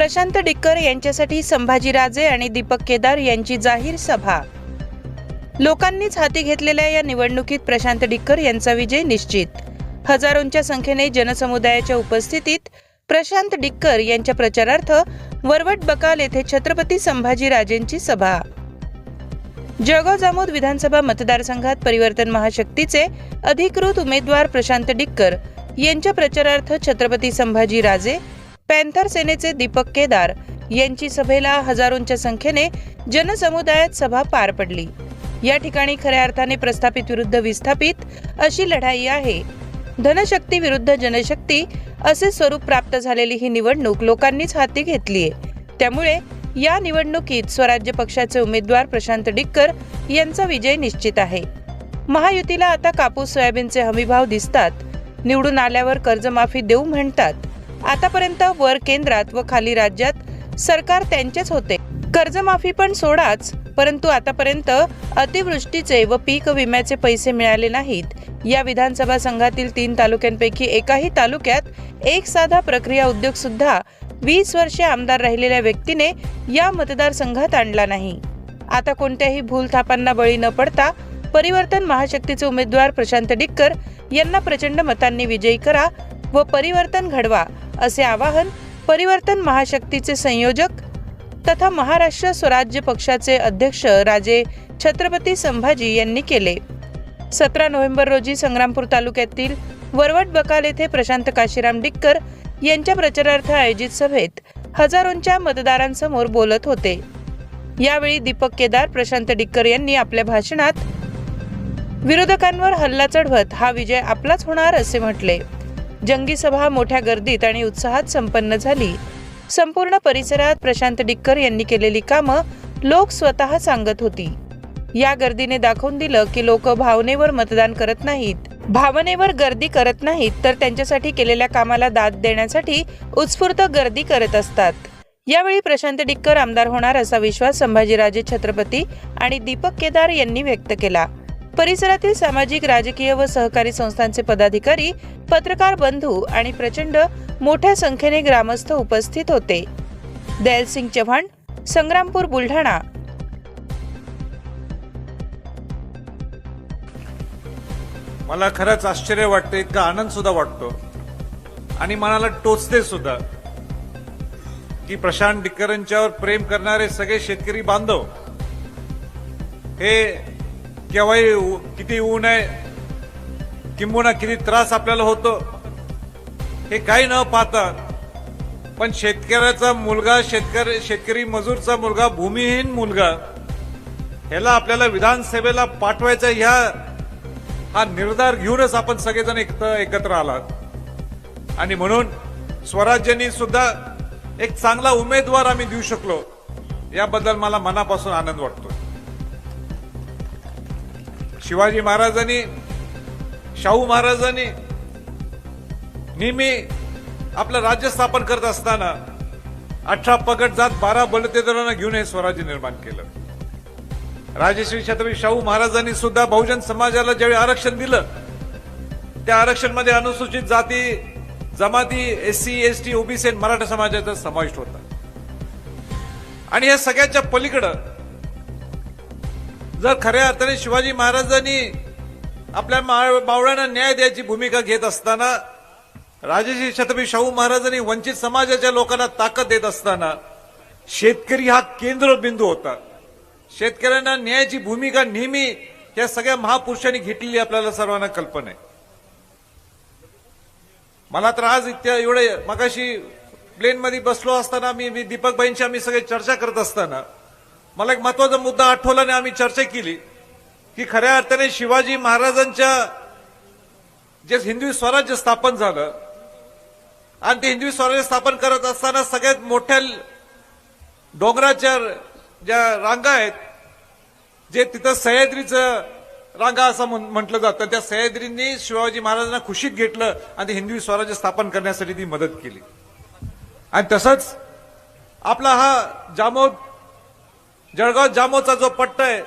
Prashant decker यांच्यासाठी संभाजीराजे आणि दीपक केदार यांची जाहीर सभा. लोकांनीच हाती घेतलेल्या या निवडणुकीत प्रशांत डिक्कर यांचा विजय निश्चित. हजारोंच्या संख्येने जनसमुदायाच्या उपस्थितीत प्रशांत डिक्कर यांच्या प्रचारार्थ वरवट बकाल येथे छत्रपती संभाजीराजेंची सभा. जळगाव जामोद विधानसभा मतदारसंघात परिवर्तन महाशक्तीचे अधिकृत उमेदवार प्रशांत डिक्कर यांच्या प्रचारार्थ छत्रपती संभाजी राजे पॅन्थर सेनेचे दीपक केदार यांची सभेला हजारोंच्या संख्येने जनसमुदायात सभा पार पडली. या ठिकाणी खऱ्या अर्थाने प्रस्थापित विरुद्ध विस्थापित अशी लढाई आहे. धनशक्ती विरुद्ध जनशक्ती असे स्वरूप प्राप्त झालेली ही निवडणूक लोकांनीच हाती घेतली आहे त्यामुळे या निवडणुकीत स्वराज्य पक्षाचे उमेदवार प्रशांत डिक्कर यांचा विजय निश्चित आहे. महायुतीला आता कापूस सोयाबीनचे हमीभाव दिसतात. निवडून आल्यावर कर्जमाफी देऊ म्हणतात. आतापर्यंत वर केंद्रात व खाली राज्यात सरकार त्यांचेच होते. कर्जमाफी पण सोडाच परंतु आतापर्यंत अतिवृष्टीचे व पीक विम्याचे पैसे मिळाले नाहीत. या विधानसभा संघातील तीन तालुक्यांपैकी एकाही तालुक्यात एक साधा प्रक्रिया उद्योग सुद्धा वीस वर्षे आमदार राहिलेल्या व्यक्तीने या मतदारसंघात आणला नाही. आता कोणत्याही भूलथापांना बळी न पडता परिवर्तन महाशक्तीचे उमेदवार प्रशांत डिक्कर यांना प्रचंड मतांनी विजयी करा व परिवर्तन घडवा असे आवाहन परिवर्तन महाशक्तीचे संयोजक तथा महाराष्ट्र स्वराज्य पक्षाचे अध्यक्ष राजे छत्रपती संभाजी यांनी केले. सतरा नोव्हेंबर रोजी संग्रामपूर तालुक्यातील वरवट बकाल येथे प्रशांत काशीराम डिक्कर यांच्या प्रचारार्थ आयोजित सभेत हजारोंच्या मतदारांसमोर बोलत होते. यावेळी दीपक केदार प्रशांत डिक्कर यांनी आपल्या भाषणात विरोधकांवर हल्ला चढवत हा विजय आपलाच होणार असे म्हटले. जंगी सभा मोठ्या गर्दीत आणि उत्साहात संपन्न झाली. संपूर्ण परिसरात प्रशांत डिक्कर यांनी केलेली कामं लोक स्वतः सांगत होती. या गर्दीने दाखवून दिलं की लोक भावनेवर मतदान करत नाहीत. भावनेवर गर्दी करत नाहीत तर त्यांच्यासाठी केलेल्या कामाला दाद देण्यासाठी उत्स्फूर्त गर्दी करत असतात. यावेळी प्रशांत डिक्कर आमदार होणार असा विश्वास संभाजीराजे छत्रपती आणि दीपक केदार यांनी व्यक्त केला. परिसरातील सामाजिक राजकीय व सहकारी संस्थांचे पदाधिकारी पत्रकार बंधू आणि प्रचंड मोठ्या संख्येने ग्रामस्थ उपस्थित होते. दयालसिंग चव्हाण संग्रामपूर बुलढाणा. मला खरंच आश्चर्य वाटतं इतका आनंद सुद्धा वाटतो. आणि मनाला टोचते सुद्धा की प्रशांत डिक्करांच्यावर प्रेम करणारे सगळे शेतकरी बांधव हे केव्हाही किती ऊन आहे किंबुना किती त्रास आपल्याला होतो हे काही न पाहता पण शेतकऱ्याचा मुलगा शेतकरी शेतकरी मजूरचा मुलगा भूमिहीन मुलगा ह्याला आपल्याला विधानसभेला पाठवायचा ह्या हा निर्धार घेऊनच आपण सगळेजण एकत्र एकत्र आलात. आणि म्हणून स्वराज्यांनी सुद्धा एक चांगला उमेदवार आम्ही देऊ शकलो याबद्दल मला मनापासून आनंद वाटतो. शिवाजी महाराजांनी शाहू महाराजांनी नेहमी आपलं राज्य स्थापन करत असताना अठरा पगट जात बारा बलतेदारांना घेऊन हे स्वराज्य निर्माण केलं. राजश्री छत्रपती शाहू महाराजांनी सुद्धा बहुजन समाजाला ज्यावेळी आरक्षण दिलं त्या आरक्षणमध्ये अनुसूचित जाती जमाती S C S T OBC आणि मराठा समाजाचा समाविष्ट होता. आणि या सगळ्याच्या पलीकडं जर खऱ्या अर्थाने शिवाजी महाराजांनी आपल्या मा- मावळ्यांना न्याय द्यायची भूमिका घेत असताना राजेजी छत्रपती शाहू महाराजांनी वंचित समाजाच्या लोकांना ताकद देत असताना शेतकरी हा केंद्रबिंदू होता. शेतकऱ्यांना न्यायाची भूमिका नेहमी या सगळ्या महापुरुषांनी घेतलेली आपल्याला सर्वांना कल्पना आहे. मला तर आज इतक्या एवढे मगाशी प्लेनमध्ये बसलो असताना मी मी आम्ही सगळे चर्चा करत असताना मला एक महत्त्वाचा मुद्दा आठवल्याने आम्ही चर्चा केली की खऱ्या अर्थाने शिवाजी महाराजांच्या जे हिंदवी स्वराज्य स्थापन झालं आणि ते हिंदवी स्वराज्य स्थापन करत असताना सगळ्यात मोठ्या डोंगराच्या ज्या रांगा आहेत जे तिथं सह्याद्रीचं रांगा असं म्हण- म्हटलं जातं त्या सह्याद्रींनी शिवाजी महाराजांना खुशीत घेतलं आणि ते हिंदवी स्वराज्य स्थापन करण्यासाठी ती मदत केली. आणि तसंच आपला हा जामोद जळगाव जामोचा जो पट्टा आहे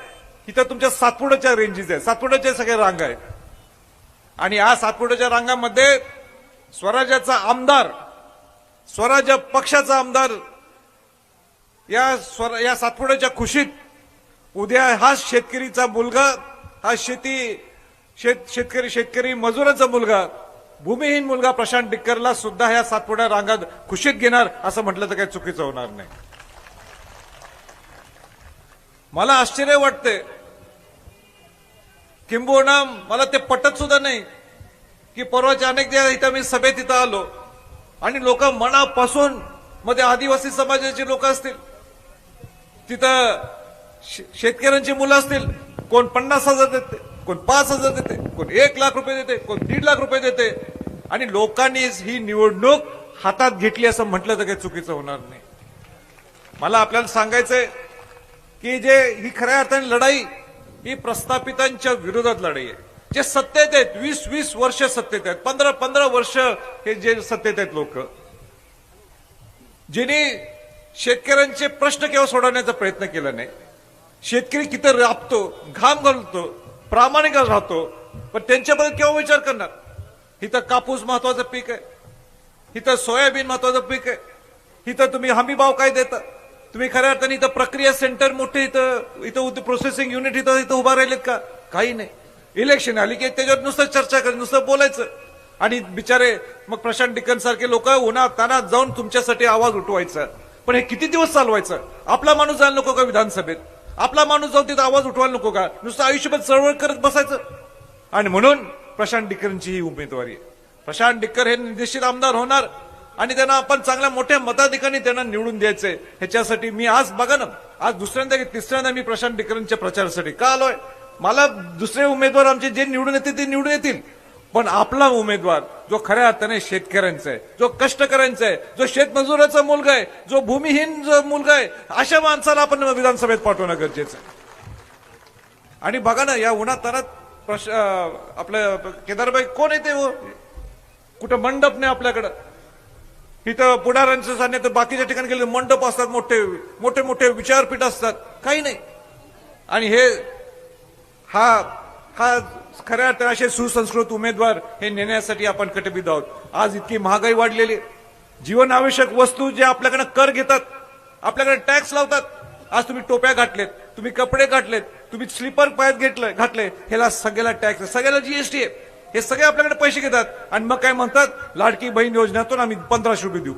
तिथं तुमच्या सातपुड्याच्या रेंजेस आहे. सातपुड्याच्या सगळ्या रांगा आहे. आणि या सातपुड्याच्या रांगामध्ये स्वराज्याचा आमदार स्वराज्य पक्षाचा आमदार या स्वर या सातपुड्याच्या खुशीत उद्या हा शेतकरीचा मुलगा हा शेती शेत शेतकरी शेतकरी मजुराचा मुलगा भूमिहीन मुलगा प्रशांत डिक्करला सुद्धा ह्या सातपुड्या रांगात खुशीत घेणार असं म्हटलं तर काही चुकीचं होणार नाही. मला आश्चर्य वाटते किंबहुना मला ते पटत सुद्धा नाही की परवाच्या अनेक दिवस इथं मी सभेत इथं आलो आणि लोक मनापासून मध्ये आदिवासी समाजाचे लोक असतील तिथं शे- शेतकऱ्यांची मुलं असतील कोण पन्नास हजार देते कोण पाच हजार देते कोण एक लाख रुपये देते कोण दीड लाख रुपये देते. आणि लोकांनी ही निवडणूक हातात घेतली असं म्हटलं तर काही चुकीचं होणार नाही. मला आपल्याला सांगायचंय की जे ही खऱ्या अर्थाने लढाई ही प्रस्थापितांच्या विरोधात लढाई आहे. जे सत्तेत आहेत वीस वीस वर्ष सत्तेत आहेत पंधरा पंधरा वर्ष हे जे सत्तेत आहेत लोक ज्यांनी शेतकऱ्यांचे प्रश्न केव्हा सोडवण्याचा प्रयत्न केला नाही. शेतकरी किती राबतो घाम घालतो प्रामाणिक राहतो पण त्यांच्याबद्दल केव्हा विचार करणार? इथं कापूस महत्वाचं पीक आहे. इथं सोयाबीन महत्वाचं पीक आहे. इथं तुम्ही हमी भाव काय देता? तुम्ही खऱ्या अर्थाने इथं प्रक्रिया सेंटर मोठे इथं इथं प्रोसेसिंग युनिट इथं इथं उभा राहिलेत का? काही नाही. इलेक्शन आली की त्याच्यावर नुसतं चर्चा करेल नुसतं बोलायचं. आणि बिचारे मग प्रशांत डिकन सारखे लोक उन्हा ताना जाऊन तुमच्यासाठी आवाज उठवायचा. पण हे किती दिवस चालवायचं? आपला माणूस जायला नको का विधानसभेत? आपला माणूस जाऊन तिथं आवाज उठवायला नको का? नुसतं आयुष्यभर चळवळ करत बसायचं. आणि म्हणून प्रशांत डिक्करांची ही उमेदवारी आहे. प्रशांत डिक्कर हे निश्चित आमदार होणार. आणि त्यांना आपण चांगल्या मोठ्या मताधिकांनी त्यांना निवडून द्यायचंय ह्याच्यासाठी मी आज बघा ना आज दुसऱ्यांदा की तिसऱ्यांदा मी प्रशांत डिकरेंच्या प्रचारासाठी का आलोय? मला दुसरे उमेदवार आमचे जे निवडून येतील ते निवडून येतील. पण आपला उमेदवार जो खऱ्या अर्थाने शेतकऱ्यांचा आहे जो कष्टकऱ्यांचा आहे जो शेतमजुराचा मुलगा आहे जो भूमिहीन जो मुलगा आहे अशा माणसाला आपण विधानसभेत पाठवणं गरजेचं आहे. आणि बघा ना या उन्हातानात प्रश- आपलं केदारबाई कोण येते कुठं मंडप नाही आपल्याकडं? इथं पुढाऱ्यांचं सांगण्यात बाकीच्या ठिकाणी गेले मंडप असतात मोठे मोठे मोठे विचारपीठ असतात. काही नाही. आणि हे हा हा खऱ्या अर्थाने असे सुसंस्कृत उमेदवार हे नेण्यासाठी आपण कटिबद्ध आहोत. आज इतकी महागाई वाढलेली आहे. जीवनावश्यक वस्तू जे आपल्याकडे कर घेतात आपल्याकडे टॅक्स लावतात आज तुम्ही टोप्या घातलेत तुम्ही कपडे घातलेत तुम्ही स्लीपर पायात घेतलं घातले ह्याला सगळ्याला टॅक्स सगळ्याला जीएसटी आहे. हे सगळे आपल्याकडे पैसे घेतात. आणि मग काय म्हणतात? लाडकी बहीण योजनेतून आम्ही पंधराशे रुपये देऊ.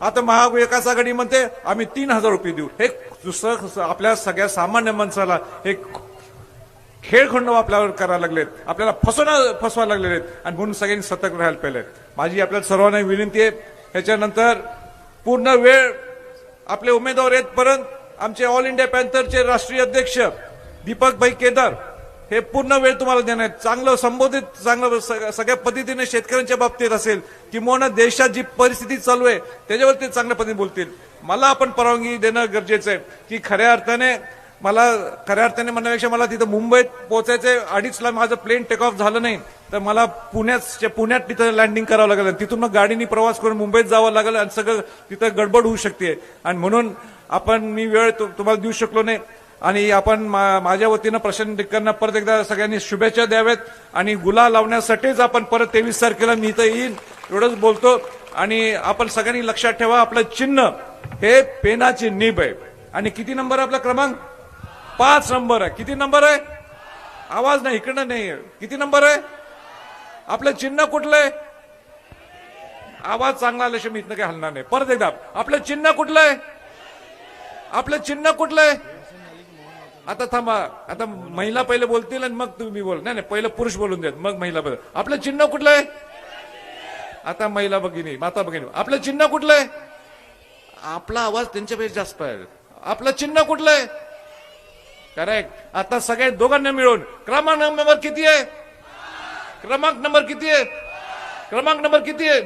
आता महाविकास आघाडी म्हणते आम्ही तीन हजार रुपये देऊ. हे दुसरं आपल्या सगळ्या सामान्य माणसाला एक खेळखंड आपल्यावर करायला लागलेत. आपल्याला फसवणं फसवायला लागलेले आहेत आणि म्हणून सगळ्यांनी सतर्क राहायला पाहिजे माझी आपल्याला सर्वांना विनंती आहे ह्याच्यानंतर पूर्ण वेळ आपले उमेदवार येतपर्यंत आमचे ऑल इंडिया पॅन्थरचे राष्ट्रीय अध्यक्ष दीपक भाई केदार हे पूर्ण वेळ तुम्हाला देणार चांगलं संबोधित चांगलं सगळ्या पद्धतीने शेतकऱ्यांच्या बाबतीत असेल किंवा देशात जी परिस्थिती चालू आहे त्याच्यावर ते चांगल्या पद्धतीने बोलतील. मला आपण परवानगी देणं गरजेचं आहे की खऱ्या अर्थाने मला खऱ्या अर्थाने म्हणण्यापेक्षा मला तिथं मुंबईत पोहोचायचे अडीचला माझं प्लेन टेक ऑफ झालं नाही तर मला पुण्यात पुण्यात तिथं लँडिंग करावं लागेल. आणि तिथून मग गाडीने प्रवास करून मुंबईत जावं लागेल आणि सगळं तिथं गडबड होऊ शकते. आणि म्हणून आपण मी वेळ तुम्हाला देऊ शकलो नाही. आणि आपण मा- माझ्या वतीनं प्रशांत डिक्करना परत एकदा सगळ्यांनी शुभेच्छा द्याव्यात आणि गुला लावण्यासाठीच आपण परत तेवीस तारखेला मी इथं येईन एवढंच बोलतो. आणि आपण सगळ्यांनी लक्षात ठेवा आपलं चिन्ह हे पेनाची निब आहे. आणि किती नंबर आहे आपला क्रमांक? पाच नंबर आहे. किती नंबर आहे? आवाज नाही इकडनं नाही किती नंबर आहे? आपलं चिन्ह कुठलं आहे? आवाज चांगला आल्याशिवाय मी इथनं काही हलणार नाही. परत एकदा आपलं चिन्ह कुठलं आहे? आपलं चिन्ह कुठलं आहे? आता थांबा. आता महिला पहिले बोलतील आणि मग तुम्ही बोल. नाही नाही पहिलं पुरुष बोलून देत मग महिला बोल. आपलं चिन्ह कुठलं आहे? आता महिला भगिनी माता भगिनी आपलं चिन्ह कुठलं आहे? आपला आवाज त्यांच्यापेक्षा जास्त आहे. आपलं चिन्ह कुठलं आहे? करेक्ट आता सगळ्या दोघांना मिळून क्रमांक नंबर किती आहे? क्रमांक नंबर किती आहे? क्रमांक नंबर किती आहे?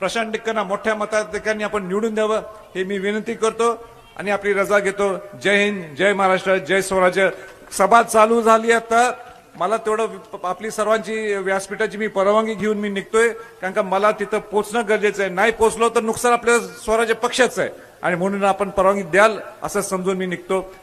प्रशांत डिक्करना मोठ्या मताधिकांनी आपण निवडून द्यावं हे मी विनंती करतो. आणि आपली रजा घेतो. जय हिंद जय महाराष्ट्र जय स्वराज्य. सभा चालू झाली आता. मला तेवढं आपली सर्वांची व्यासपीठाची मी परवानगी घेऊन मी निघतोय. कारण का मला तिथं पोचणं गरजेचं आहे. नाही पोचलो तर नुकसान आपल्या स्वराज्य पक्षाचं आहे. आणि म्हणून आपण परवानगी द्याल असं समजून मी निघतो.